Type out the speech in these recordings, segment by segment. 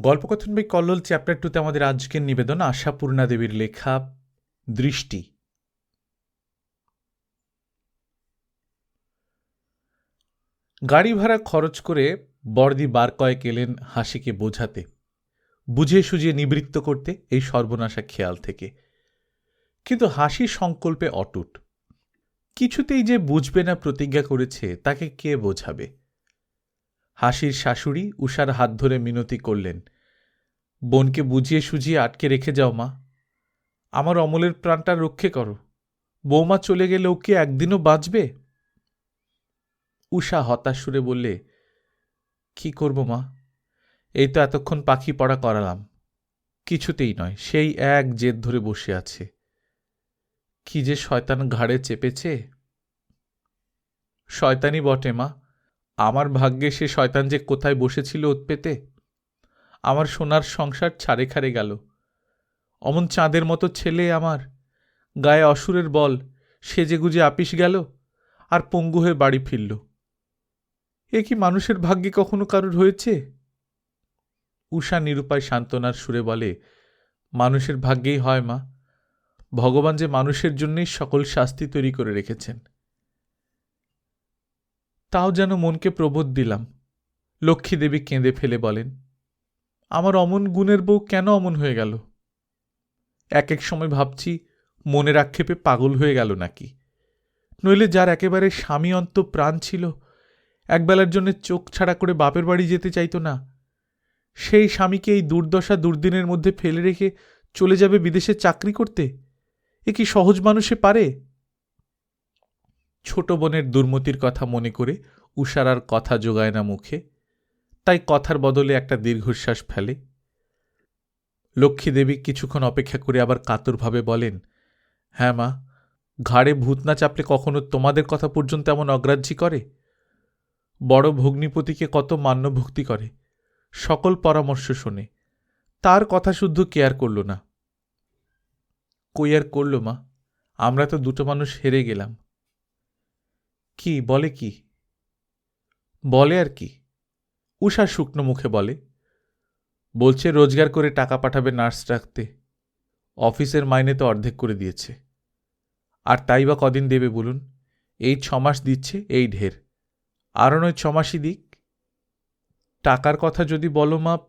গল্পকথন বই কল্লোল চ্যাপ্টার টুতে আমাদের আজকের নিবেদন আশাপূর্ণা দেবীর লেখা দৃষ্টি। গাড়ি ভাড়া খরচ করে বর্দি বার কয়েক এলেন হাসিকে বোঝাতে, বুঝিয়ে সুঝিয়ে নিবৃত্ত করতে এই সর্বনাশা খেয়াল থেকে। কিন্তু হাসি সংকল্পে অটুট। কিছুতেই যে বুঝবে না প্রতিজ্ঞা করেছে, তাকে কে বোঝাবে? হাসির শাশুড়ি উষার হাত ধরে মিনতি করলেন, বোনকে বুঝিয়ে সুঝিয়ে আটকে রেখে যাও মা। আমার অমলের প্রাণটা রক্ষে করো। বৌমা চলে গেলে ও কি একদিনও বাঁচবে? উষা হতাশ সুরে বললে, কি করব মা? এই তো এতক্ষণ পাখি পড়া করালাম। কিছুতেই নয়, সেই এক জেদ ধরে বসে আছে। কি যে শয়তান ঘাড়ে চেপেছে? শয়তানি বটে মা। আমার ভাগ্যে সে শয়তান যে কোথায় বসেছিল উৎপেতে আমার সোনার সংসার ছাড়ে খাড়ে গেল। অমন চাঁদের মতো ছেলে আমার। গায়ে অসুরের বল। সেজে গুজে আপিস গেল আর পঙ্গু হয়ে বাড়ি ফিরল। এ কি মানুষের ভাগ্যে কখনো কারুর হয়েছে? উষা নিরুপায় সান্ত্বনার সুরে বলে, মানুষের ভাগ্যেই হয় মা। ভগবান যে মানুষের জন্যই সকল শাস্তি তৈরি করে রেখেছেন। তাও যেন মনকে প্রবোধ দিলাম। লক্ষ্মী দেবী কেঁদে ফেলে বলেন, আমার অমন গুণের বউ কেন অমন হয়ে গেল? এক এক সময় ভাবছি মনের আক্ষেপে পাগল হয়ে গেল নাকি। নইলে যার একেবারে স্বামী অন্ত প্রাণ ছিল, একবেলার জন্য চোখ ছাড়া করে বাপের বাড়ি যেতে চাইতো না। সেই স্বামীকে এই দুর্দশা দুর্দিনের মধ্যে ফেলে রেখে চলে যাবে বিদেশে চাকরি করতে? এ কি সহজ মানুষে পারে? ছোট বোনের দুর্মতির কথা মনে করে উষার আর কথা জোগায় না মুখে, তাই কথার বদলে একটা দীর্ঘশ্বাস ফেলে। লক্ষ্মী দেবী কিছুক্ষণ অপেক্ষা করে আবার কাতরভাবে বলেন হ্যাঁ মা, ঘাড়ে ভূত না চাপলে কখনো তোমাদের কথা পর্যন্ত এমন অগ্রাহ্যি করে? বড় ভগ্নিপতিকে কত মান্যভক্তি করে, সকল পরামর্শ শোনে, তার কথা শুদ্ধ কেয়ার করল না। কই আর করল মা, আমরা তো দুটো মানুষ হেরে গেলাম। কি, বলে কি? বলে আর কি? উষা শুকনো মুখে বলে, বলছে রোজগার করে টাকা পাঠাবে নার্স রাখতে অফিসের মাইনে তো অর্ধেক করে দিয়েছে। আর তাই বা কদিন দেবে বলুন? এই ছমাস দিচ্ছে, এই ঢের। আরও নয় ছমাসই দিক। টাকার কথা যদি বলো মাপ।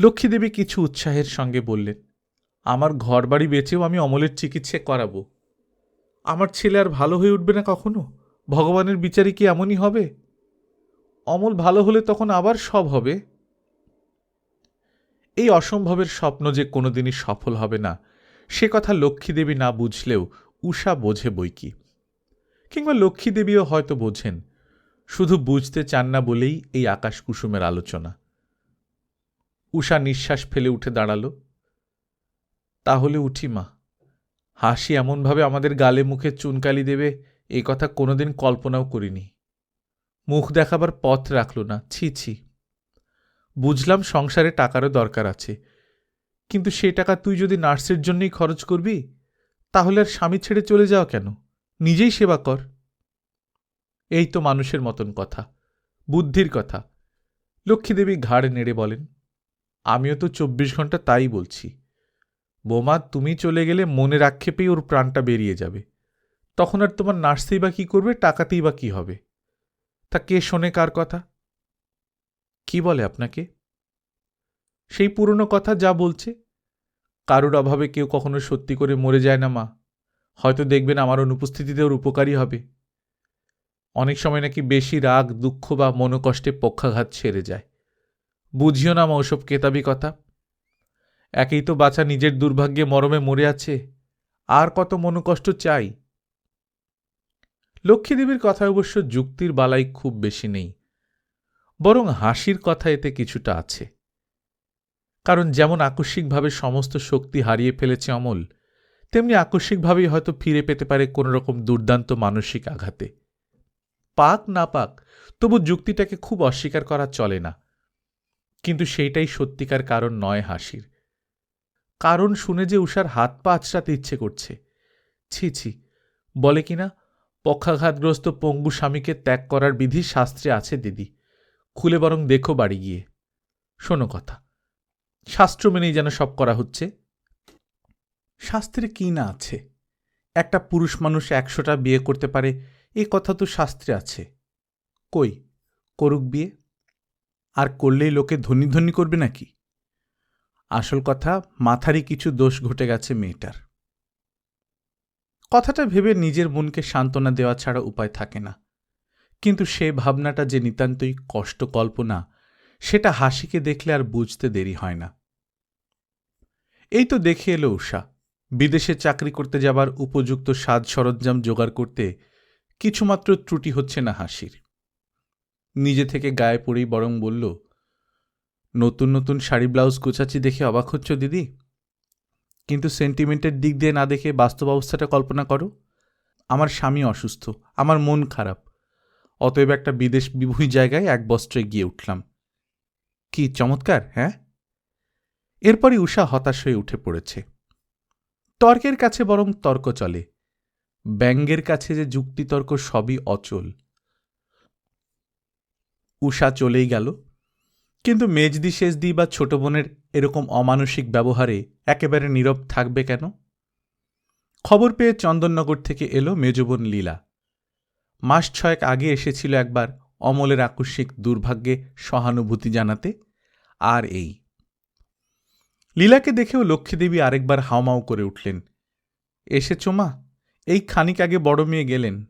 লক্ষ্মীদেবী কিছু উৎসাহের সঙ্গে বললেন, আমার ঘর বাড়ি বেচেও আমি অমলের চিকিৎসা করাবো। আমার ছেলে আর ভালো হয়ে উঠবে না কখনো? ভগবানের বিচারে কি এমনই হবে? অমল ভালো হলে তখন আবার সব হবে? এই অসম্ভবের স্বপ্ন যে কোনোদিনই সফল হবে না, সে কথা লক্ষ্মীদেবী না বুঝলেও উষা বোঝে বই কি। কিংবা লক্ষ্মীদেবীও হয়তো বোঝেন, শুধু বুঝতে চান না বলেই এই আকাশ কুসুমের আলোচনা। উষা নিঃশ্বাস ফেলে উঠে দাঁড়াল। তাহলে উঠি মা, হাসি এমনভাবে আমাদের গালে মুখে চুনকালি দেবে এ কথা কোনোদিন কল্পনাও করিনি। মুখ দেখাবার পথ রাখল না। ছি ছি। বুঝলাম সংসারে টাকারও দরকার আছে। কিন্তু সে টাকা তুই যদি নার্সের জন্যই খরচ করবি, তাহলে আর স্বামী ছেড়ে চলে যাও কেন? নিজেই সেবা কর। এই তো মানুষের মতন কথা। বুদ্ধির কথা। লক্ষ্মীদেবী ঘাড় নেড়ে বলেন, আমিও তো চব্বিশ ঘণ্টা তাই বলছি। বোমা, তুমি চলে গেলে মনের আক্ষেপেই ওর প্রাণটা বেরিয়ে যাবে। তখন আর তোমার নার্সেই বা কী করবে, টাকাতেই বা কী হবে? তা কে শোনে কার কথা? কি বলে আপনাকে? সেই পুরনো কথা যা বলছে, কারুর অভাবে কেউ কখনো সত্যি করে মরে যায় না, মা। হয়তো দেখবেন আমার অনুপস্থিতিতে ওর উপকারী হবে। অনেক সময় নাকি বেশি রাগ, দুঃখ বা মনোকষ্টে পক্ষাঘাত ছেড়ে যায়। বুঝিও না মা ওসব কেতাবি কথা। একেই তো বাছা নিজের দুর্ভাগ্যে মরমে মরে আছে। আর কত মনোকষ্ট চাই? লক্ষ্মীদেবীর কথায় অবশ্য যুক্তির বালাই খুব বেশি নেই। বরং হাসির কথা এতে কিছুটা আছে। কারণ যেমন আকস্মিকভাবে সমস্ত শক্তি হারিয়ে ফেলেছে অমল, তেমনি আকস্মিকভাবেই হয়তো ফিরে পেতে পারে কোনো রকম দুর্দান্ত মানসিক আঘাতে। পাক না পাক, তবু যুক্তিটাকে খুব অস্বীকার করা চলে না। কিন্তু সেইটাই সত্যিকার কারণ নয় হাসির। কারণ শুনে যে উষার হাত পা আছড়াতে ইচ্ছে করছে। ছি ছি, বলে কিনা পক্ষাঘাতগ্রস্ত পঙ্গু স্বামীকে ত্যাগ করার বিধি শাস্ত্রে আছে, দিদি। খুলে বরং দেখো বাড়ি গিয়ে। শোনো কথা। শাস্ত্র মেনেই যেন সব করা হচ্ছে। শাস্ত্রে কি না আছে? একটা পুরুষ মানুষ একশোটা বিয়ে করতে পারে, এ কথা তো শাস্ত্রে আছে। কই, করুক বিয়ে? আর করলেই লোকে ধনী ধনী করবে নাকি? আসল কথা, মাথারই কিছু দোষ ঘটে গেছে মেয়েটার। কথাটা ভেবে নিজের মনকে সান্ত্বনা দেওয়া ছাড়া উপায় থাকে না। কিন্তু সে ভাবনাটা যে নিতান্তই কষ্ট কল্পনা সেটা হাসিকে দেখলে আর বুঝতে দেরি হয় না। এই তো দেখে এলো উষা বিদেশে চাকরি করতে যাবার উপযুক্ত সাজ সরঞ্জাম জোগাড় করতে কিছুমাত্র ত্রুটি হচ্ছে না হাসির। নিজে থেকে গায়ে পড়েই বরং বলল, নতুন নতুন শাড়ি, ব্লাউজ গোছাচ্ছি দেখে অবাক হচ্ছ দিদি? কিন্তু সেন্টিমেন্টের দিক দিয়ে না দেখে বাস্তব অবস্থাটা কল্পনা করো। আমার স্বামী অসুস্থ, আমার মন খারাপ। অতএব একটা বিদেশ বিভূই জায়গায় এক বস্ত্রে গিয়ে উঠলাম। কি চমৎকার হ্যাঁ? এরপরই উষা হতাশ হয়ে উঠে পড়েছে। তর্কের কাছে বরং তর্ক চলে। ব্যঙ্গের কাছে যে যুক্তিতর্ক সবই অচল। উষা চলেই গেল। কিন্তু মেজদি শেষদি বা ছোট বোনের এরকম অমানসিক ব্যবহারে একেবারে নীরব থাকবে কেন? খবর পেয়ে চন্দননগর থেকে এলো মেজবোন লীলা। মাস ছয়েক আগে এসেছিল একবার অমলের আকস্মিক দুর্ভাগ্যে সহানুভূতি জানাতে, আর এই। লীলাকে দেখেও লক্ষ্মীদেবী আরেকবার হাওমাও করে উঠলেন। এসেছ মা, এই খানিক আগে বড় মেয়ে গেলেন।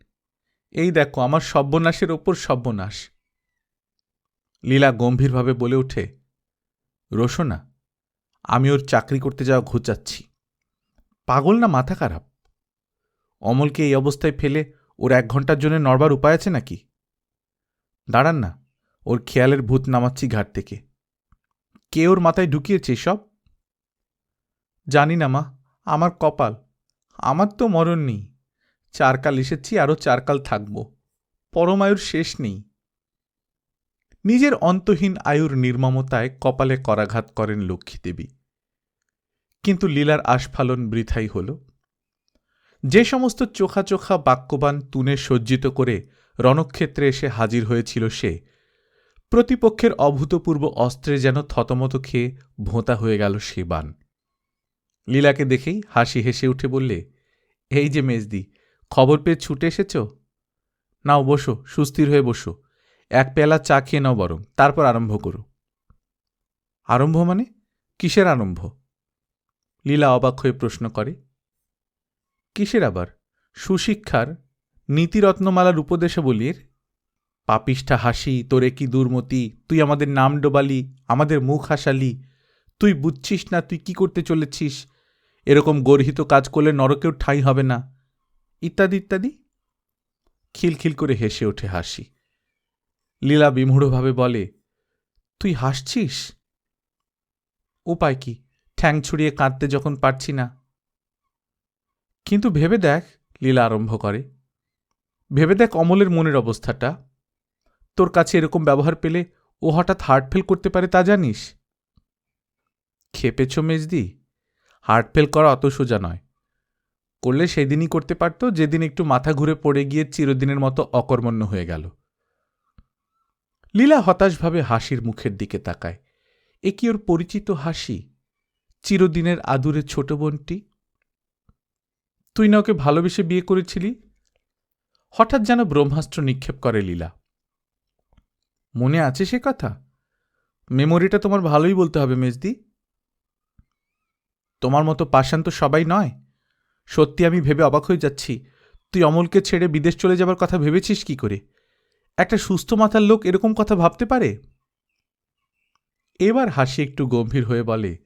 এই দেখো, আমার সব্যনাশের ওপর সব্যনাশ। লীলা গম্ভীরভাবে বলে ওঠে রোশনা আমি ওর চাকরি করতে যাওয়া ঘুচাচ্ছি পাগল না মাথা খারাপ? অমলকে এই অবস্থায় ফেলে ওর এক ঘণ্টার জন্য নড়বার উপায় আছে নাকি? দাঁড়ান না, ওর খেয়ালের ভূত নামাচ্ছি ঘাট থেকে। কে ওর মাথায় ঢুকিয়েছে সব জানি না মা, আমার কপাল, আমার তো মরণ নেই। চারকাল এসেছি, আরও চারকাল থাকব। পরমায়ুর শেষ নেই। নিজের অন্তহীন আয়ুর নির্মমতায় কপালে করাঘাত করেন লক্ষ্মীদেবী। কিন্তু লীলার আস্ফালন বৃথাই হল। যে সমস্ত চোখা চোখা বাক্যবান তুনে সজ্জিত করে রণক্ষেত্রে এসে হাজির হয়েছিল সে, প্রতিপক্ষের অভূতপূর্ব অস্ত্রে যেন থতমত খেয়ে ভোঁতা হয়ে গেল সে বান লীলাকে দেখেই হাসি হেসে উঠে বললে, এই যে মেজদি, খবর পেয়ে ছুটে এসেছ? নাও বসো, সুস্থির হয়ে বসো। এক পেলা চা খেয়ে নাও বরং, তারপর আরম্ভ করো। আরম্ভ মানে? কিসের আরম্ভ? লীলা অবাক হয়ে প্রশ্ন করে। কিসের আবার? সুশিক্ষার নীতিরত্নমালার উপদেশে বলির? পাপিষ্ঠা হাসি, তোরে কি দুর্মতি, তুই আমাদের নাম ডোবালি, আমাদের মুখ হাসালি, তুই বুঝছিস না, তুই কি করতে চলেছিস? এরকম গর্হিত কাজ করলে নরকেও ঠাঁই হবে না। ইত্যাদি ইত্যাদি। খিলখিল করে হেসে ওঠে হাসি। লীলা বিমূঢ়ভাবে বলে, তুই হাসছিস? উপায় কি? ঠ্যাং ছুড়িয়ে কাঁদতে যখন পারছি না। কিন্তু ভেবে দেখ, লীলা আরম্ভ করে, ভেবে দেখ অমলের মনের অবস্থাটা। তোর কাছে এরকম ব্যবহার পেলে ও হঠাৎ হার্ট ফেল করতে পারে তা জানিস? খেপেছ মেজদি হার্ট ফেল করা অত সোজা নয়। করলে সেদিনই করতে পারত, যেদিন একটু মাথা ঘুরে পড়ে গিয়ে চিরদিনের মতো অকর্মণ্য হয়ে গেল। লীলা হতাশভাবে হাসির মুখের দিকে তাকায়। এ কি ওর পরিচিত হাসি? চিরদিনের আদুরে ছোট বোনটি? তুই না ওকে ভালোবেসে বিয়ে করেছিলি? হঠাৎ যেন ব্রহ্মাস্ত্র নিক্ষেপ করে লীলা। মনে আছে সে কথা? মেমোরিটা তোমার ভালোই বলতে হবে, মেজদি। তোমার মতো পাশান তো সবাই নয়। সত্যি আমি ভেবে অবাক হয়ে যাচ্ছি। তুই অমলকে ছেড়ে বিদেশ চলে যাবার কথা ভেবেছিস কি করে? একটা সুস্থ মাথার লোক এরকম কথা ভাবতে পারে? এবার হাসি একটু গম্ভীর হয়ে বলে,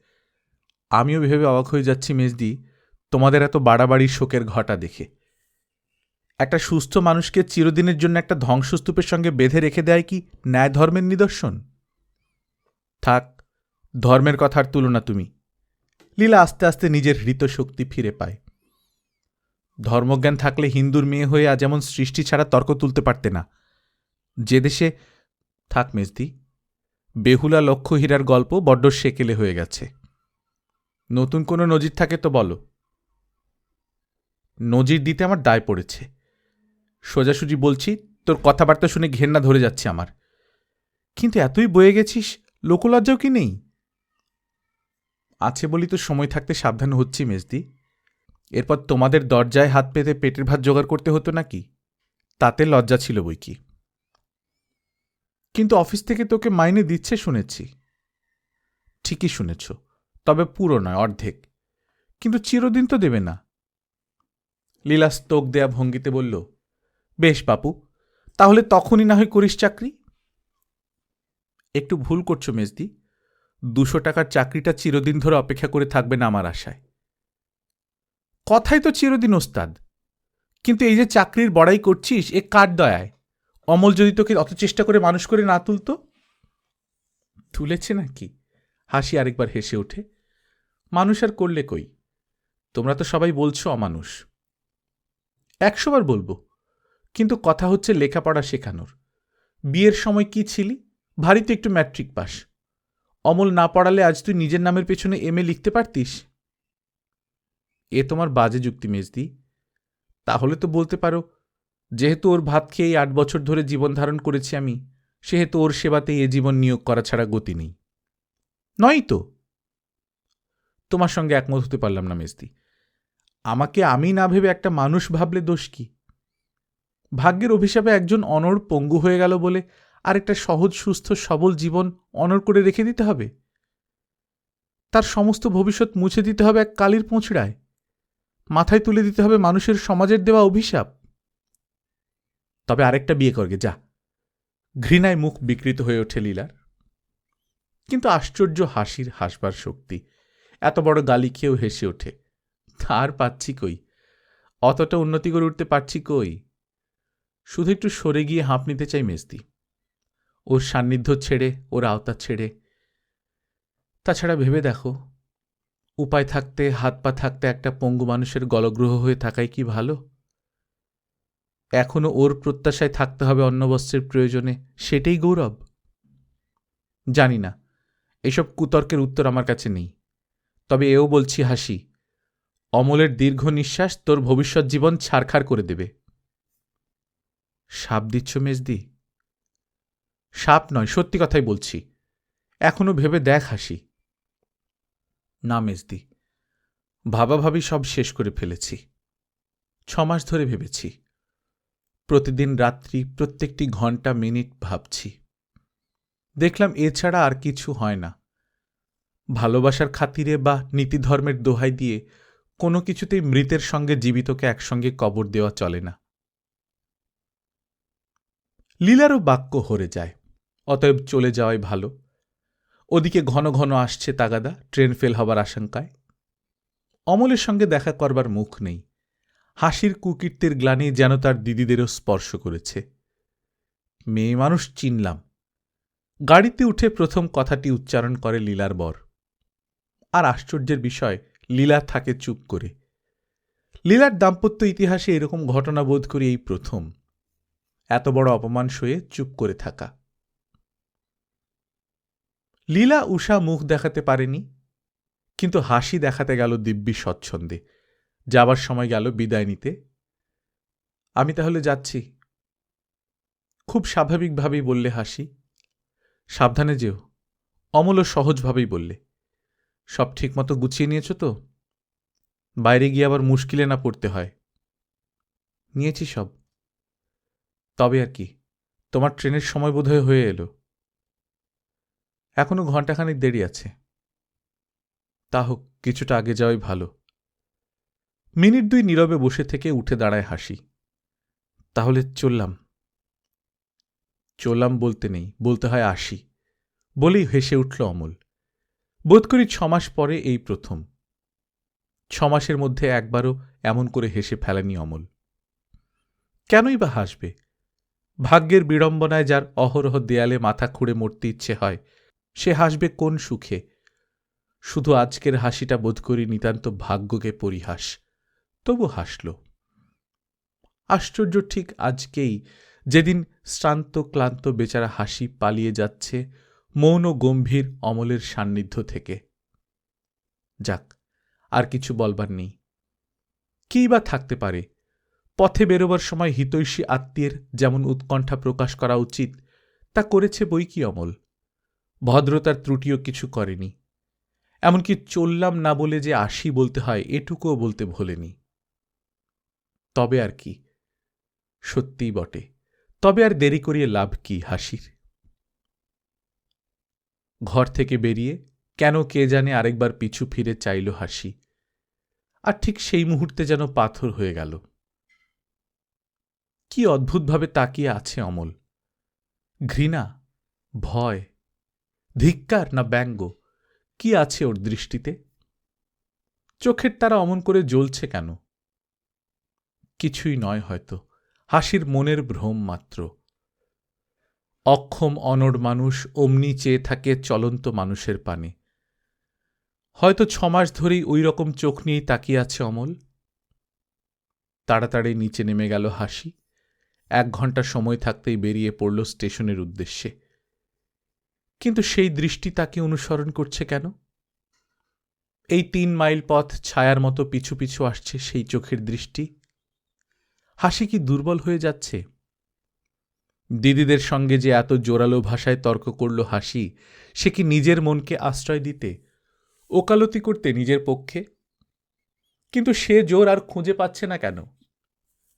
আমিও ভেবে অবাক হয়ে যাচ্ছি মেজদি, তোমাদের এত বাড়াবাড়ি শোকের ঘটা দেখে। একটা সুস্থ মানুষকে চিরদিনের জন্য একটা ধ্বংসস্তূপের সঙ্গে বেঁধে রেখে দেয় কি ন্যায় ধর্মের নিদর্শন? থাক, ধর্মের কথার তুলনা তুমি। লীলা আস্তে আস্তে নিজের হৃত শক্তি ফিরে পায়। ধর্মজ্ঞান থাকলে হিন্দুর মেয়ে হয়ে আজ যেমন সৃষ্টি ছাড়া তর্ক তুলতে পারতে না। যে দেশে, থাক মেজদি, বেহুলা লক্ষ্যহীরার গল্প বড্ড সেকেলে হয়ে গেছে। নতুন কোনো নজির থাকে তো বলো। নজির দিতে আমার দায় পড়েছে। সোজাসুজি বলছি, তোর কথাবার্তা শুনে ঘেন্না ধরে যাচ্ছে আমার। কিন্তু এতই বয়ে গেছিস, লোকলজ্জাও কি নেই? আছে বলি তো সময় থাকতে সাবধান হচ্ছি মেজদি। এরপর তোমাদের দরজায় হাত পেতে পেটের ভাত জোগাড় করতে হতো নাকি? তাতে লজ্জা ছিল বই কি কিন্তু অফিস থেকে তোকে মাইনে দিচ্ছে শুনেছি। ঠিকই শুনেছ, তবে পুরো নয়, অর্ধেক। কিন্তু চিরদিন তো দেবে না। লীলা স্তোক দেয়া ভঙ্গিতে বলল, বেশ বাপু, তাহলে তখনই না হয় করিস চাকরি? একটু ভুল করছ মেজদি, দুশো টাকার চাকরিটা চিরদিন ধরে অপেক্ষা করে থাকবে না আমার আশায়। কথাই তো চিরদিন ওস্তাদ, কিন্তু এই যে চাকরির বড়াই করছিস, এ কার দয়ায়? অমল যদি তোকে অত চেষ্টা করে মানুষ করে না তুলতো? তুলেছে নাকি? হাসি আরেকবার হেসে ওঠে। মানুষ আর করলে কই? তোমরা তো সবাই বলছো অমানুষ। একশোবার বলব। কিন্তু কথা হচ্ছে লেখাপড়া শেখানোর। বিয়ের সময় কি ছিলি? ভারী তো একটু ম্যাট্রিক পাস। অমল না পড়ালে আজ তুই নিজের নামের পেছনে এম এ লিখতে পারতিস? এ তোমার বাজে যুক্তি, মেজদি। তাহলে তো বলতে পারো যেহেতু ওর ভাত খেয়ে এই আট বছর ধরে জীবন ধারণ করেছি আমি, সেহেতু ওর সেবাতে এ জীবন নিয়োগ করা ছাড়া গতি নেই। নয় তো। তোমার সঙ্গে একমত হতে পারলাম না, মেজদি। আমাকে আমি না ভেবে একটা মানুষ ভাবলে দোষ কি? ভাগ্যের অভিশাপে একজন অনড় পঙ্গু হয়ে গেল বলে আর একটা সহজ, সুস্থ, সবল জীবন অনর করে রেখে দিতে হবে? তার সমস্ত ভবিষ্যৎ মুছে দিতে হবে এক কালির পোঁছড়ায়? মাথায় তুলে দিতে হবে মানুষের সমাজের দেওয়া অভিশাপ? তবে আরেকটা বিয়ে করগে, যা। ঘৃণায় মুখ বিকৃত হয়ে ওঠে লীলার। কিন্তু আশ্চর্য হাসির হাসবার শক্তি। এত বড় গালি খেয়েও হেসে ওঠে। তার পাচ্ছি কই? অতটা উন্নতি করে উঠতে পারছি কই? শুধু একটু সরে গিয়ে হাঁপ নিতে চাই মেজদি। ওর সান্নিধ্য ছেড়ে, ওর আওতা ছেড়ে। তাছাড়া ভেবে দেখো, উপায় থাকতে, হাত পা থাকতে একটা পঙ্গু মানুষের গলগ্রহ হয়ে থাকাই কি ভালো? এখনও ওর প্রত্যাশায় থাকতে হবে অন্নবস্ত্রের প্রয়োজনে। সেটাই গৌরব। জানি না। এসব কুতর্কের উত্তর আমার কাছে নেই। তবে এও বলছি, হাসি, অমলের দীর্ঘ নিঃশ্বাস তোর ভবিষ্যৎ জীবন ছাড়খাড় করে দেবে। সাপ দিচ্ছ মেজদি? সাপ নয়, সত্যি কথাই বলছি। এখনও ভেবে দেখ, হাসি। না, মেজদি, ভাবাভাবি সব শেষ করে ফেলেছি। ছমাস ধরে ভেবেছি। প্রতিদিন রাত্রি প্রত্যেকটি ঘণ্টা মিনিট ভাবছি। দেখলাম এছাড়া আর কিছু হয় না। ভালোবাসার খাতিরে বা নীতিধর্মের দোহাই দিয়ে কোনো কিছুতেই মৃতের সঙ্গে জীবিতকে একসঙ্গে কবর দেওয়া চলে না। লীলারও বাক্য হরে যায়, অতএব চলে যাওয়াই ভালো। ওদিকে ঘন ঘন আসছে তাগাদা, ট্রেন ফেল হবার আশঙ্কায়। অমলের সঙ্গে দেখা করবার মুখ নেই। হাসির কুকীর্তির গ্লানি যেন তার দিদিদেরও স্পর্শ করেছে। মেয়ে মানুষ চিনলাম। গাড়িতে উঠে প্রথম কথাটি উচ্চারণ করে লীলার বর। আর আশ্চর্যের বিষয়, লীলা থাকে চুপ করে। লীলার দাম্পত্য ইতিহাসে এরকম ঘটনা বোধ করি এই প্রথম। এত বড় অপমান সয়ে চুপ করে থাকা। লীলা উষা মুখ দেখাতে পারেনি, কিন্তু হাসি দেখাতে গেল দিব্যি স্বচ্ছন্দে। যাবার সময় গেল বিদায় নিতে। আমি তাহলে যাচ্ছি। খুব স্বাভাবিকভাবেই বললে হাসি। সাবধানে যেও। অমলও সহজভাবেই বললে। সব ঠিকমতো গুছিয়ে নিয়েছ তো? বাইরে গিয়ে আবার মুশকিলে না পড়তে হয়। নিয়েছি সব। তবে আর কি, তোমার ট্রেনের সময় বোধহয় হয়ে এলো। এখনও ঘণ্টাখানিক দেরি আছে। তা হোক, কিছুটা আগে যাওয়াই ভালো। মিনিট দুই নীরবে বসে থেকে উঠে দাঁড়ায় হাসি। তাহলে চললাম। চললাম বলতে নেই, বলতে হয় আসি। বলেই হেসে উঠল অমল। বোধ করি ছমাস পরে এই প্রথম। ছমাসের মধ্যে একবারও এমন করে হেসে ফেলেনি অমল। কেনই বা হাসবে? ভাগ্যের বিড়ম্বনায় যার অহরহ দেয়ালে মাথা খুঁড়ে মরতে ইচ্ছে হয়, সে হাসবে কোন সুখে? শুধু আজকের হাসিটা বোধ করি নিতান্ত ভাগ্যকে পরিহাস। তবু হাসল। আশ্চর্য ঠিক আজকেই যেদিন শ্রান্ত, ক্লান্ত বেচারা হাসি পালিয়ে যাচ্ছে মৌন গম্ভীর অমলের সান্নিধ্য থেকে। যাক, আর কিছু বলবার নেই। কেই বা থাকতে পারে? পথে বেরোবার সময় হিতৈষী আত্মীয়ের যেমন উৎকণ্ঠা প্রকাশ করা উচিত, তা করেছে বই কি অমল? ভদ্রতার ত্রুটিও কিছু করেনি। এমনকি চললাম না বলে যে আসি বলতে হয়, এটুকুও বলতে ভোলেনি। তবে আর কি। সত্যিই বটে। তবে আর দেরি করিয়ে লাভ কি হাসির? ঘর থেকে বেরিয়ে কেন কে জানে আরেকবার পিছু ফিরে চাইল হাসি। আর ঠিক সেই মুহূর্তে যেন পাথর হয়ে গেল। কি অদ্ভুতভাবে তাকিয়ে আছে অমল। ঘৃণা, ভয়, ধিক্কার না ব্যঙ্গ, কি আছে ওর দৃষ্টিতে? চোখের তারা অমন করে জ্বলছে কেন? কিছুই নয় হয়তো, হাসির মনের ভ্রম মাত্র। অক্ষম অনড় মানুষ অমনি চেয়ে থাকে চলন্ত মানুষের পানে। হয়তো ছমাস ধরেই ওই রকম চোখ নিয়েই তাকিয়ে আছে অমল। তাড়াতাড়ি নিচে নেমে গেল হাসি। এক ঘণ্টা সময় থাকতেই বেরিয়ে পড়ল স্টেশনের উদ্দেশ্যে। কিন্তু সেই দৃষ্টি তাকে অনুসরণ করছে কেন? এই তিন মাইল পথ ছায়ার মতো পিছু পিছু আসছে সেই চোখের দৃষ্টি। হাসি কি দুর্বল হয়ে যাচ্ছে? দিদিদের সঙ্গে যে এত জোরালো ভাষায় তর্ক করল হাসি, সে কি নিজের মনকে আশ্রয় দিতে, ওকালতি করতে নিজের পক্ষে? কিন্তু সে জোর আর খুঁজে পাচ্ছে না কেন?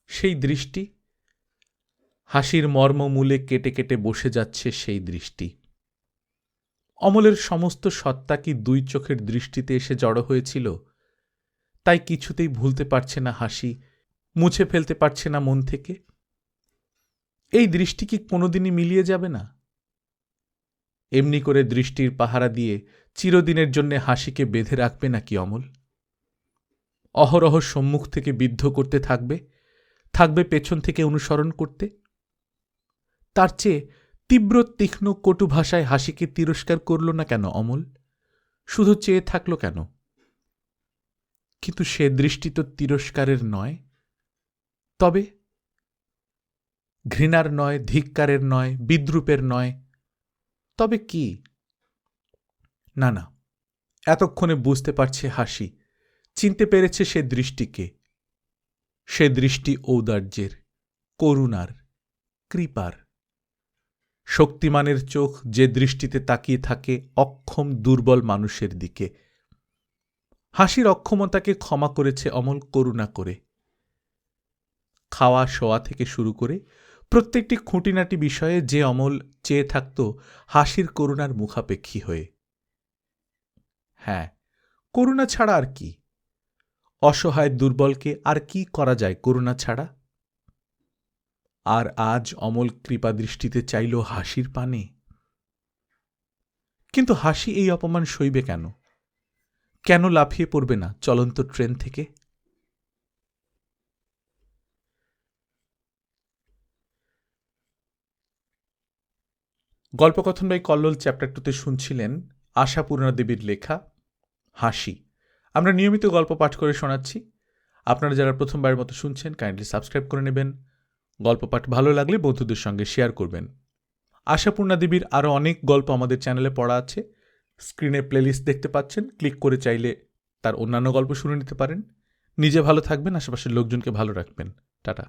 সেই দৃষ্টি? হাসির মর্মমূলে কেটে কেটে বসে যাচ্ছে সেই দৃষ্টি। অমলের সমস্ত সত্তা কি দুই চোখের দৃষ্টিতে এসে জড়ো হয়েছিল? তাই কিছুতেই ভুলতে পারছে না হাসি মুছে ফেলতে পারছে না মন থেকে। এই দৃষ্টি কি কোনোদিনই মিলিয়ে যাবে না? এমনি করে দৃষ্টির পাহারা দিয়ে চিরদিনের জন্য হাসিকে বেঁধে রাখবে নাকি অমল? অহরহ সম্মুখ থেকে বিদ্ধ করতে থাকবে থাকবে পেছন থেকে অনুসরণ করতে? তার চেয়ে তীব্র, তীক্ষ্ণ, কটু ভাষায় হাসিকে তিরস্কার করল না কেন অমল? শুধু চেয়ে থাকল কেন? কিন্তু সে দৃষ্টি তো তিরস্কারের নয়। তবে ঘৃণার নয়, ধিক্কারের নয়, বিদ্রুপের নয়, তবে কি? না না, এতক্ষণে বুঝতে পারছে হাসি, চিনতে পেরেছে সে দৃষ্টিকে, সে দৃষ্টি ঔদার্যের, করুণার, কৃপার। শক্তিমানের চোখ যে দৃষ্টিতে তাকিয়ে থাকে অক্ষম, দুর্বল মানুষের দিকে। হাসির অক্ষমতাকে ক্ষমা করেছে অমল করুণা করে। খাওয়া, শোয়া থেকে শুরু করে প্রত্যেকটি খুঁটিনাটি বিষয়ে যে অমল চেয়ে থাকত হাসির করুণার মুখাপেক্ষী হয়ে। হ্যাঁ করুণা ছাড়া আর কি? অসহায় দুর্বলকে আর কি করা যায় করুণা ছাড়া? আর আজ অমল কৃপা দৃষ্টিতে চাইল হাসির পানে। কিন্তু হাসি এই অপমান সইবে কেন? কেন লাফিয়ে পড়বে না চলন্ত ট্রেন থেকে? গল্পকথন বাই কল্লোল চ্যাপ্টার টুতে শুনছিলেন আশাপূর্ণা দেবীর লেখা, হাসি। আমরা নিয়মিত গল্প পাঠ করে শোনাচ্ছি। আপনারা যারা প্রথমবারের মতো শুনছেন কাইন্ডলি সাবস্ক্রাইব করে নেবেন। গল্প পাঠ ভালো লাগলে বন্ধুদের সঙ্গে শেয়ার করবেন। আশাপূর্ণা দেবীর আরও অনেক গল্প আমাদের চ্যানেলে পড়া আছে। স্ক্রিনে প্লেলিস্ট দেখতে পাচ্ছেন ক্লিক করে চাইলে তার অন্যান্য গল্প শুনে নিতে পারেন। নিজে ভালো থাকবেন, আশেপাশের লোকজনকে ভালো রাখবেন। টাটা।